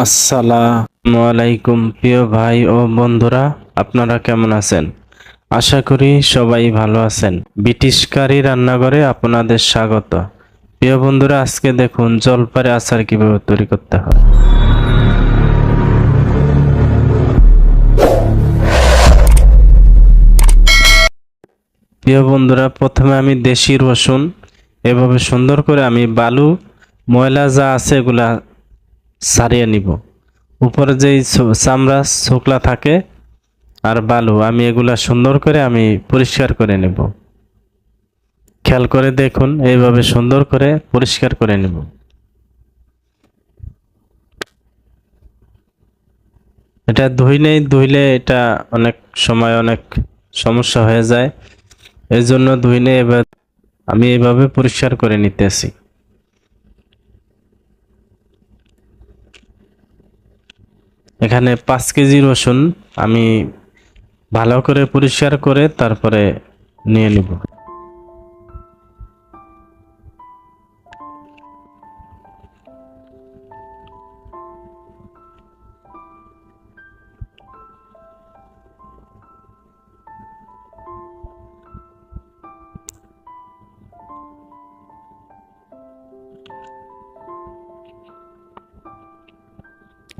আসসালামু আলাইকুম, প্রিয় ভাই ও বন্ধুরা, আপনারা কেমন আছেন? আশা করি সবাই ভালো আছেন। ব্রিটিশ কারি রান্নাঘরে আপনাদের স্বাগত। প্রিয় বন্ধুরা, আজকে দেখুন জলপারে আচার কীভাবে তৈরি করতে হয়। প্রিয় বন্ধুরা, প্রথমে আমি দেশি রসুন, এভাবে সুন্দর করে আমি বালু, ময়লা যা আছে এগুলা সারিয়ে নিব। উপরে যেই চামড়া শুকলা থাকে আর বালু, আমি এগুলা সুন্দর করে আমি পরিষ্কার করে নেব। খেয়াল করে দেখুন, এইভাবে সুন্দর করে পরিষ্কার করে নেব। এটা ধুই নেই, ধুইলে এটা অনেক সময় অনেক সমস্যা হয়ে যায়। এই জন্য ধুইলে এবার আমি এইভাবে পরিষ্কার করে নিতেছি। এখানে পাঁচ কেজি রসুন আমি ভালো করে পরিষ্কার করে তারপরে নিয়ে নিব।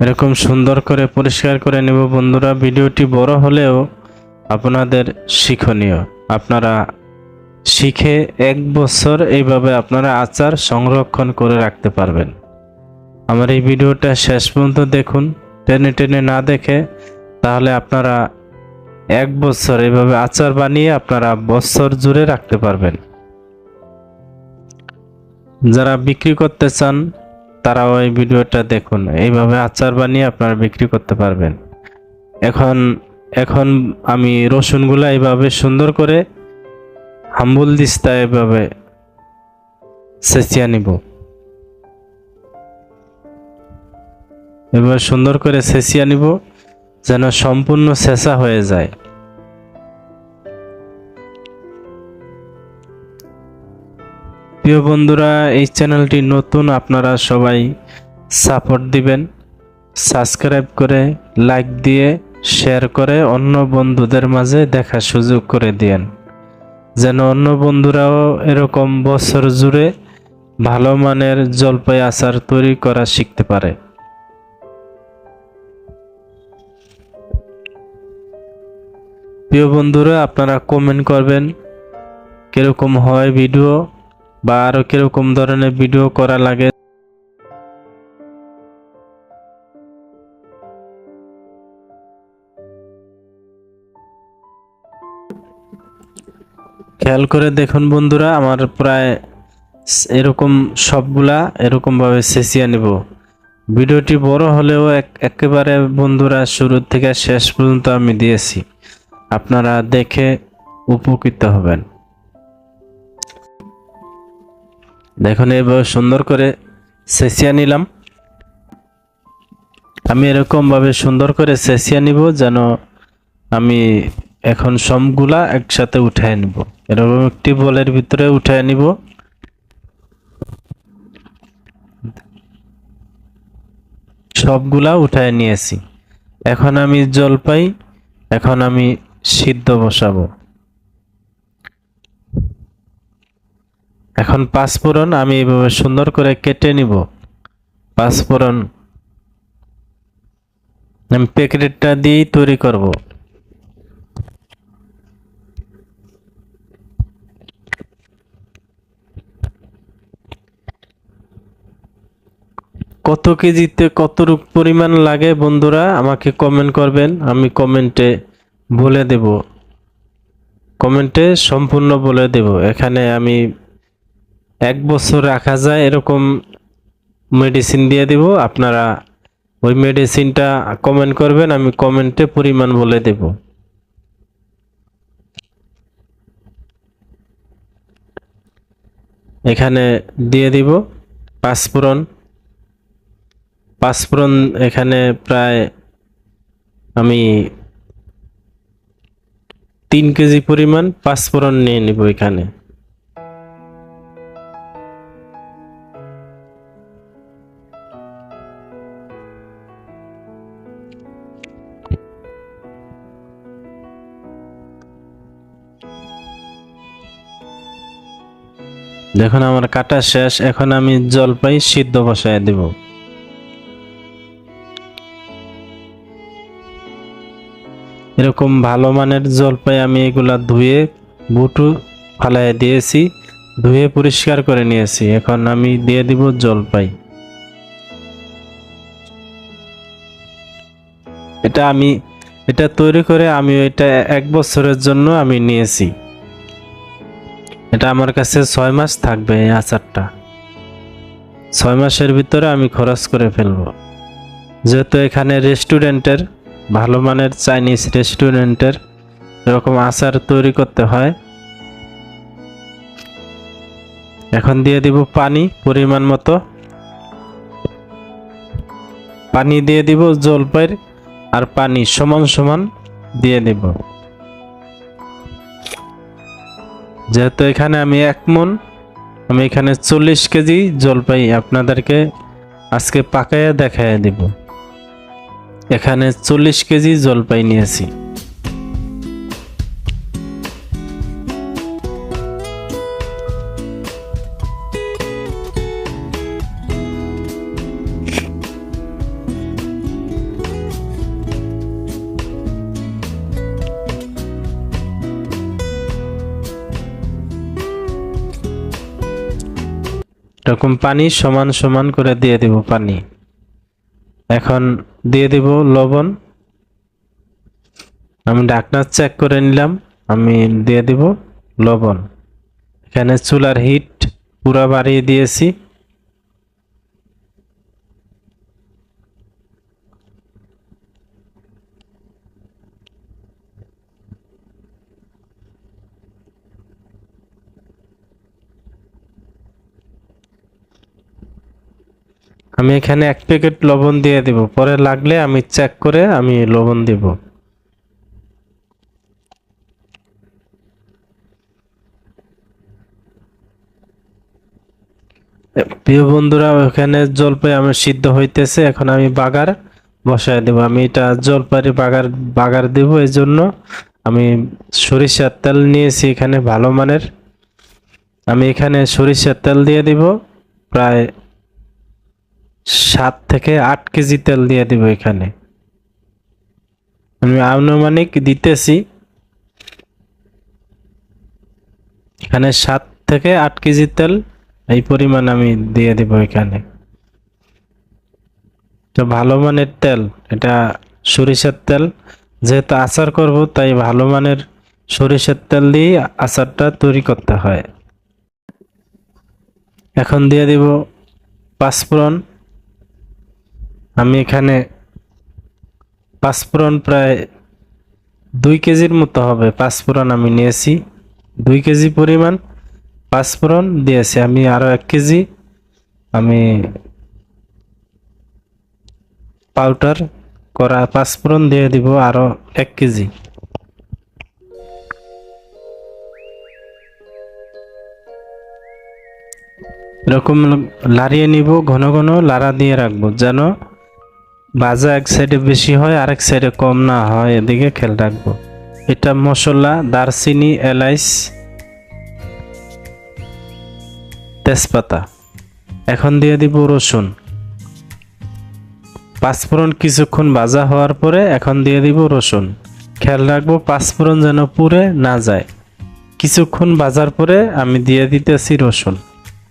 এরকম সুন্দর করে পরিষ্কার করে নেব বন্ধুরা। ভিডিওটি বড় হলেও আপনাদের শিক্ষণীয়। আপনারা শিখে এক বছর এইভাবে আপনারা আচার সংরক্ষণ করে রাখতে পারবেন। আমার এই ভিডিওটা শেষ পর্যন্ত দেখুন। টেনে টেনে না দেখে তাহলে আপনারা এক বছর এইভাবে আচার বানিয়ে আপনারা বছর জুড়ে রাখতে পারবেন। যারা বিক্রি করতে চান তারাও এই ভিডিওটা দেখুন। এইভাবে আচার বানিয়ে আপনারা বিক্রি করতে পারবেন। এখন এখন আমি রসুনগুলা এইভাবে সুন্দর করে হাম্বুল দিস্তা এভাবে সেচিয়া নিব। এবার সুন্দর করে সেচিয়া নিব যেন সম্পূর্ণ শেষা হয়ে যায়। প্রিয় বন্ধুরা, এই চ্যানেলটি নতুন, আপনারা সবাই সাপোর্ট দিবেন। সাবস্ক্রাইব করে লাইক দিয়ে শেয়ার করে অন্য বন্ধুদের মাঝে দেখার সুযোগ করে দিয়েন। যেন অন্য বন্ধুরাও এরকম বছর জুড়ে ভালো মানের জলপাই আচার তৈরি করা শিখতে পারে। প্রিয় বন্ধুরা, আপনারা কমেন্ট করবেন, কীরকম হয় ভিডিও বা আরও কীরকম ধরনের ভিডিও করা লাগে? খেয়াল করে দেখুন বন্ধুরা, আমার প্রায় এরকম সবগুলা এরকম ভাবে সেচিয়ে নেব। ভিডিওটি বড় হলেও এক- একেবারে বন্ধুরা, শুরু থেকে শেষ পর্যন্ত আমি দিয়েছি। আপনারা দেখে উপকৃত হবেন। দেখুন এভাবে সুন্দর করে সেচিয়া নিলাম। আমি এরকম ভাবে সুন্দর করে সেচিয়া নিব যেন আমি এখন সবগুলা একসাথে উঠায় নিব। এরকম একটি বলের ভিতরে উঠায় নিব। সবগুলা উঠায় নিয়েছি। এখন আমি জলপাই এখন আমি সিদ্ধ বসাবো। এখন পাঁচফোড়ন আমি এভাবে সুন্দর করে কেটে নিব। পাঁচফোড়ন আমি প্যাকেটটা দিয়েই তৈরি করব। কত কেজিতে কত পরিমাণ লাগে বন্ধুরা আমাকে কমেন্ট করবেন, আমি কমেন্টে বলে দেব। কমেন্টে সম্পূর্ণ বলে দেব। এখানে আমি এক বছর রাখা যায়, এরকম মেডিসিন দিয়ে দিব। আপনারা ওই মেডিসিনটা কমেন্ট করবেন, আমি কমেন্টে পরিমাণ বলে দেব। এখানে দিয়ে দিব পাঁচফোড়ন। পাঁচফোড়ন এখানে প্রায় আমি তিন কেজি পরিমাণ পাঁচফোড়ন নিয়ে নিব এখানে। দেখুন আমার কাটা শেষ, এখন আমি জলপাই সিদ্ধ বসায় দেব। এরকম ভালো মানের জলপাই আমি এগুলা ধুয়ে বুটু ফালাই দিয়েছি, ধুয়ে পরিষ্কার করে নিয়েছি। এখন আমি দিয়ে দিব জলপাই। এটা আমি, এটা তৈরি করে আমি এটা এক বছরের জন্য আমি নিয়েছি। এটা আমার কাছে ছয় মাস থাকবে এই আচারটা। ছয় মাসের ভিতরে আমি খরচ করে ফেলব। যেহেতু এখানে রেস্টুরেন্টের, ভালো মানের চাইনিজ রেস্টুরেন্টের এরকম আচার তৈরি করতে হয়। এখন দিয়ে দিব পানি পরিমাণ মতো। পানি দিয়ে দিব জলপাইয়ের আর পানি সমান সমান দিয়ে দিব। যেহেতু এখানে আমি এক মন, আমি এখানে চল্লিশ কেজি জলপাই আপনাদেরকে আজকে পাকাইয়া দেখাইয়া দিব। এখানে চল্লিশ কেজি জলপাই নিয়েছি। এরকম পানি সমান সমান করে দিয়ে দেব পানি। এখন দিয়ে দেব লবণ। আমি ডাকনা চেক করে নিলাম, আমি দিয়ে দেব লবণ। এখানে চুলার হিট পুরা বাড়িয়ে দিয়েছি। আমি এখানে এক প্যাকেট লবণ দিয়ে দিব। পরে লাগলে আমি চেক করে আমি লবণ দিব। প্রিয় বন্ধুরা, ওখানে জলপাই আমার সিদ্ধ হইতেছে। এখন আমি বাগার বসায় দেব। আমি এটা জলপাই বাগার বাগার দেব। এই জন্য আমি সরিষার তেল নিয়েছি এখানে ভালো মানের। আমি এখানে সরিষার তেল দিয়ে দিব। প্রায় সাত থেকে আট কেজি তেল দিয়ে দিব এখানে। আমি আনুমানিক দিতেছি। এখানে সাত থেকে আট কেজি তেল এই পরিমাণ আমি দিয়ে দিব এখানে। তো ভালো মানের তেল, এটা সরিষার তেল। যেহেতু আচার করব, তাই ভালো মানের সরিষার তেল দিয়ে আচারটা তৈরি করতে হয়। এখন দিয়ে দিব পাঁচফোড়ন। আমি এখানে পাঁচফোড়ন প্রায় দুই কেজির মতো হবে। পাঁচফোড়ন আমি নিয়েছি। দুই কেজি পরিমাণ পাঁচফোড়ন দিয়েছি। আমি আরও এক কেজি আমি পাউডার করা পাঁচফোড়ন দিয়ে দিব আরও এক কেজি। এরকম লাড়িয়ে নিব, ঘন ঘন লাড়া দিয়ে রাখব যেন ভাজা এক সাইডে বেশি হয়, আরেক সাইডে কম না হয়, এদিকে খেয়াল রাখব। এটা মশলা, দারচিনি, এলাইচ, তেজপাতা। এখন দিয়ে দিব রসুন। পাঁচফোড়ন কিছুক্ষণ ভাজা হওয়ার পরে এখন দিয়ে দিব রসুন। খেয়াল রাখব পাঁচফোড়ন যেন পুড়ে না যায়। কিছুক্ষণ ভাজার পরে আমি দিয়ে দিতেছি রসুন।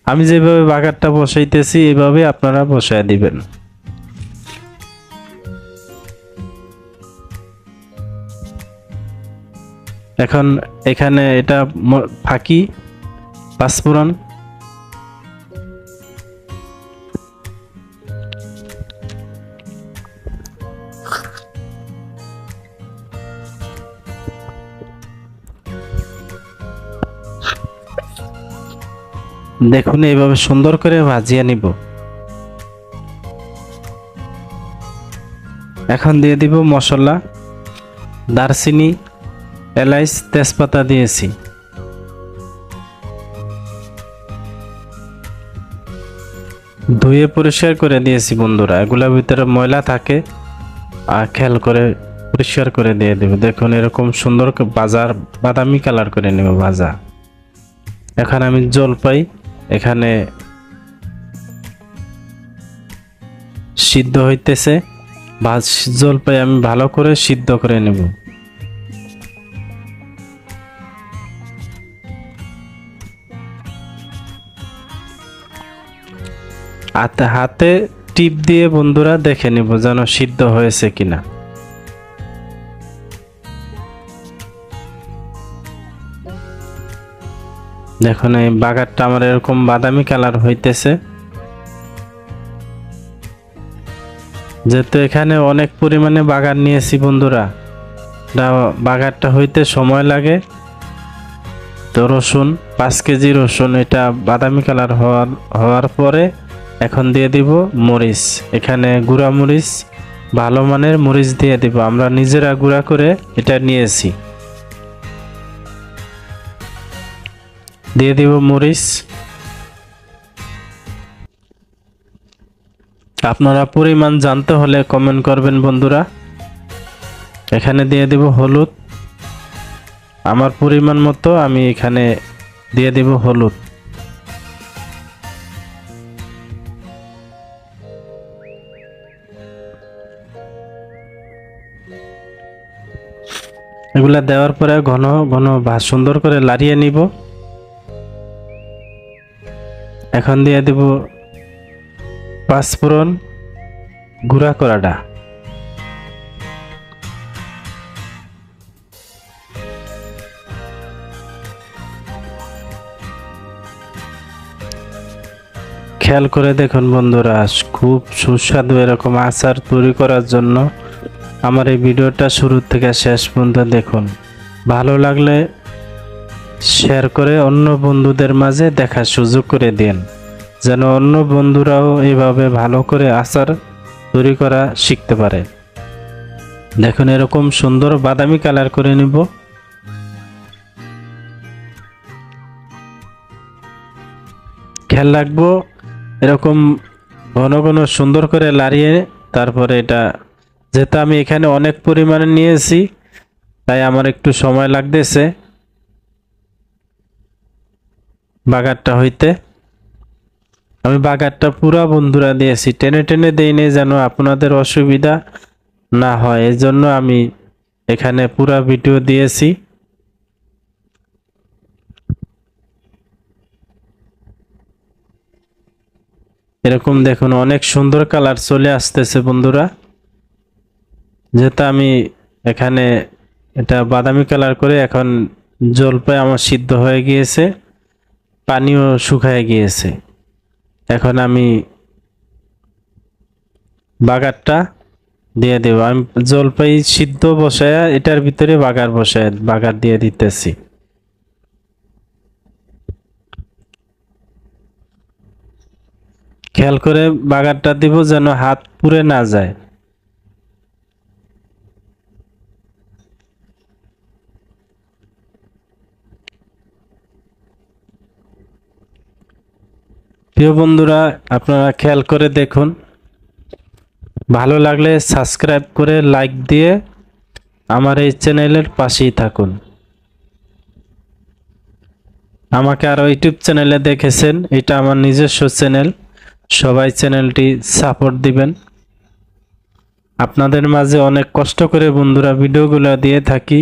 আমি যেভাবে বাগারটা বসাইতেছি এভাবে আপনারা বসায় দিবেন। এখন এখানে এটা ফাঁকি পাঁচফোড়ন দেখুন, এইভাবে সুন্দর করে ভাজিয়ে নিব। এখন দিয়ে দিব মশলা, দারচিনি এলাইচ তেজপাতা দিয়েছি। ধুয়ে পরিষ্কার করে দিয়েছি বন্ধুরা। এগুলোর ভিতরে ময়লা থাকে। আর খেয়াল করে পরিষ্কার করে দিয়ে দেবে। দেখুন, এরকম সুন্দর বাজার, বাদামি কালার করে নেব ভাজা। এখানে আমি জলপাই এখানে সিদ্ধ হইতেছে। ভাজ জলপাই আমি ভালো করে সিদ্ধ করে নেব। হাতে হাতে টিপ দিয়ে বন্ধুরা দেখে নিব যেন সিদ্ধ হয়েছে কিনা। দেখুন, এই বাগারটা আমার এরকম বাদামি কালার হইতেছে। যেহেতু এখানে অনেক পরিমাণে বাগার নিয়েছি বন্ধুরা বাগারটা হইতে সময় লাগে। তো রসুন, পাঁচ কেজি রসুন, এটা বাদামি কালার হওয়ার হওয়ার পরে এখন দিয়ে দিব মরিচ। এখানে গুঁড়া মরিচ, ভালো মানের মরিচ দিয়ে দিব। আমরা নিজেরা গুঁড়া করে এটা নিয়েছি। দিয়ে দিব মরিচ। আপনারা পরিমাণ জানতে হলে কমেন্ট করবেন বন্ধুরা। এখানে দিয়ে দেব হলুদ। আমার পরিমাণ মতো আমি এখানে দিয়ে দেব হলুদ। এগুলা দেওয়ার পরে ঘন ঘন বা সুন্দর করে লাড়িয়ে নিব। এখন দিয়ে দেব পাঁচফোড়ন গুঁড়া করাটা খেয়াল করে দেখুন বন্ধুরা, খুব সুস্বাদু এরকম আচার তৈরি করার জন্য। আমার এই ভিডিওটা শুরু থেকে শেষ পর্যন্ত দেখুন। ভালো লাগলে শেয়ার করে অন্য বন্ধুদের মাঝে দেখার সুযোগ করে দিন। যেন অন্য বন্ধুরাও এভাবে ভালো করে আচার তৈরি করা শিখতে পারে। দেখুন, এরকম সুন্দর বাদামি কালার করে নিব। খেয়াল রাখব, এরকম ঘন ঘন সুন্দর করে লাড়িয়ে তারপরে এটা যেহেতু আমি এখানে অনেক পরিমাণে নিয়েছি, তাই আমার একটু সময় লাগতেছে বাগারটা হইতে। আমি বাগারটা পুরা বন্ধুরা দিয়েছি, টেনে টেনে দেইনি যেন আপনাদের অসুবিধা না হয় এই জন্য আমি এখানে পুরা ভিডিও দিয়েছি। এরকম দেখুন অনেক সুন্দর কালার চলে আসতেছে বন্ধুরা। যেহেতু আমি এখানে এটা বাদামি কালার করে এখন জলপাই আমার সিদ্ধ হয়ে গিয়েছে, পানিও শুকায় গিয়েছে। এখন আমি বাগারটা দিয়ে দেব। আমি জলপাই সিদ্ধ বসায় এটার ভিতরে বাগার বসায় বাগার দিয়ে দিতেছি। খেয়াল করে বাগারটা দিব যেন হাত পুড়ে না যায়। প্রিয় বন্ধুরা, আপনারা খেয়াল করে দেখুন। ভালো লাগলে সাবস্ক্রাইব করে লাইক দিয়ে আমার এই চ্যানেলের পাশেই থাকুন। আমাকে আরও ইউটিউব চ্যানেলে দেখেছেন, এটা আমার নিজস্ব চ্যানেল। সবাই চ্যানেলটি সাপোর্ট দিবেন। আপনাদের মাঝে অনেক কষ্ট করে বন্ধুরা ভিডিওগুলো দিয়ে থাকি।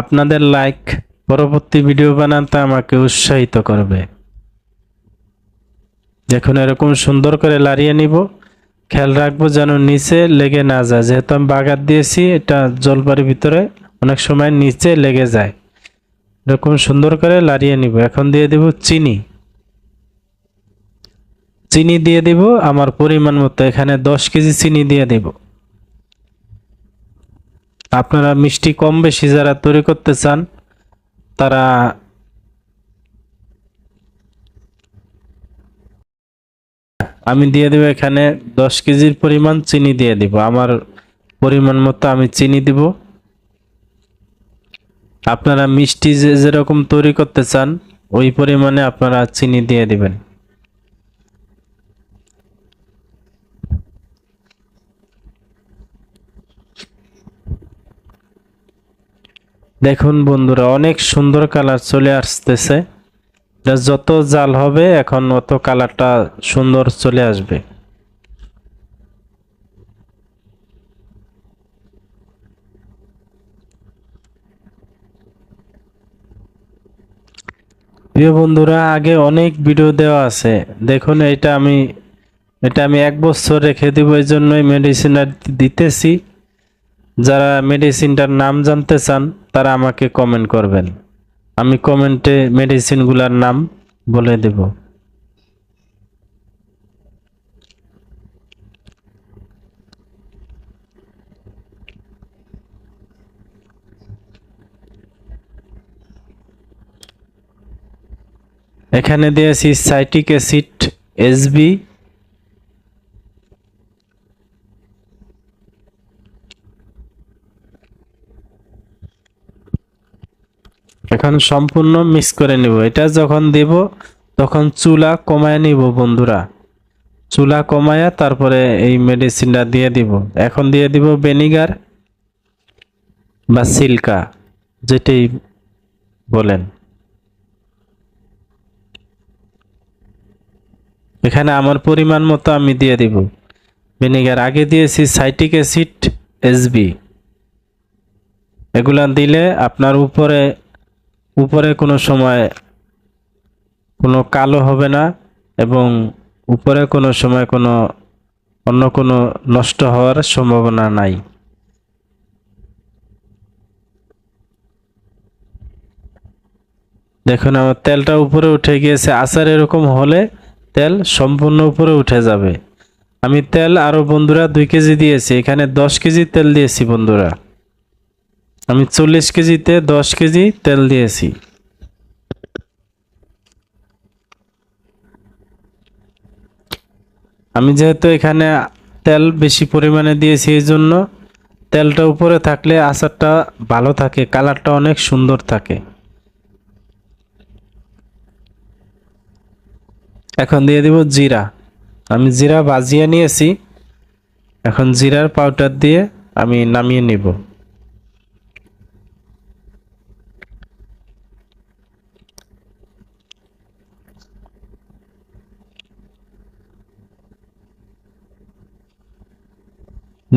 আপনাদের লাইক পরবর্তী ভিডিও বানাতে আমাকে উৎসাহিত করবে। দেখুন এরকম সুন্দর করে লাড়িয়ে নিব, খেয়াল রাখব যেন নিচে লেগে না যায়। যেহেতু আমি বাগার দিয়েছি, এটা জলপারির ভিতরে অনেক সময় নিচে লেগে যায়। এরকম সুন্দর করে লাড়িয়ে নিব। এখন দিয়ে দেব চিনি। চিনি দিয়ে দিব, আমার পরিমাণ মতো। এখানে দশ কেজি চিনি দিয়ে দেব। আপনারা মিষ্টি কম বেশি যারা তৈরি করতে চান, তারা আমি দিয়ে দেব এখানে দশ কেজির পরিমাণ চিনি দিয়ে দিব। আমার পরিমাণ মতো আমি চিনি দিব। আপনারা মিষ্টি যে যেরকম তৈরি করতে চান, ওই পরিমাণে আপনারা চিনি দিয়ে দিবেন। দেখুন বন্ধুরা, অনেক সুন্দর কালার চলে আসতেছে। যত জাল হবে, এখন অত কালারটা সুন্দর চলে আসবে। প্রিয় বন্ধুরা, আগে অনেক ভিডিও দেওয়া আছে। দেখুন, এটা আমি এটা আমি এক বছর রেখে দিব, এই জন্যই মেডিসিন দিতেছি। যারা মেডিসিনটার নাম জানতে চান, তারা আমাকে কমেন্ট করবেন। আমি কমেন্টে মেডিসিনগুলোর নাম বলে দেব। এখানে দিয়েছি সাইটিক অ্যাসিড এসবি এখন সম্পূর্ণ মিক্স করে নিব, এটা যখন দেব, তখন চুলা কমায় নিব বন্ধুরা। চুলা কমায়া তারপরে এই মেডিসিনটা দিয়ে দিব। এখন দিয়ে দিব ভিনিগার বা সিল্কা, যেটাই বলেন। এখানে আমার পরিমাণ মতো আমি দিয়ে দিব। ভিনিগার আগে দিয়েছি সাইটিক অ্যাসিড এসবি এগুলা দিলে আপনার উপরে উপরে কোনো সময় কোনো কালো হবে না এবং উপরে কোনো সময় কোনো অন্য কোনো নষ্ট হওয়ার সম্ভাবনা নাই। দেখুন, আমার তেলটা উপরে উঠে গিয়েছে। আচার এরকম হলে তেল সম্পূর্ণ উপরে উঠে যাবে। আমি তেল আরও বন্ধুরা দুই কেজি দিয়েছি। এখানে দশ কেজি তেল দিয়েছি বন্ধুরা। আমি চল্লিশ কেজিতে দশ কেজি তেল দিয়েছি। আমি যেহেতু এখানে তেল বেশি পরিমাণে দিয়েছি, এই জন্য তেলটা উপরে থাকলে আচারটা ভালো থাকে, কালারটা অনেক সুন্দর থাকে। এখন দিয়ে দিব জিরা। আমি জিরা বাজিয়ে নিয়েছি। এখন জিরার পাউডার দিয়ে আমি নামিয়ে নিব।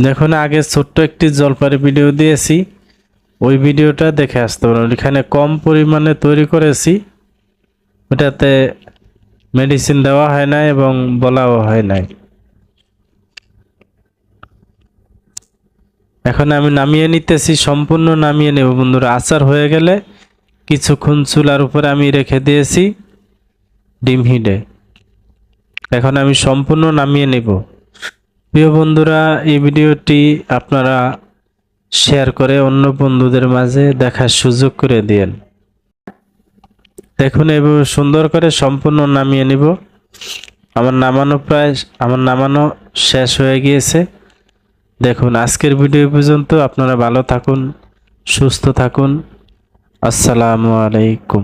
দেখুন, আগে ছোট্ট একটি জলপারি ভিডিও দিয়েছি। ওই ভিডিওটা দেখে আসতে পারেন ওইখানে কম পরিমাণে তৈরি করেছি। ওটাতে মেডিসিন দেওয়া হয় না এবং বলাও হয় নাই। এখন আমি নামিয়ে নিতেছি, সম্পূর্ণ নামিয়ে নেব বন্ধুরা। আচার হয়ে গেলে কিছুক্ষণ চুলার উপরে আমি রেখে দিয়েছি ডিম হিডে। এখন আমি সম্পূর্ণ নামিয়ে নেব। প্রিয় বন্ধুরা, এই ভিডিওটি আপনারা শেয়ার করে অন্য বন্ধুদের মাঝে দেখার সুযোগ করে দিয়েন। দেখুন, এভাবে সুন্দর করে সম্পূর্ণ নামিয়ে নিব। আমার নামানো প্রায়, আমার নামানো শেষ হয়ে গিয়েছে। দেখুন, আজকের ভিডিও পর্যন্ত আপনারা ভালো থাকুন, সুস্থ থাকুন। আসসালামু আলাইকুম।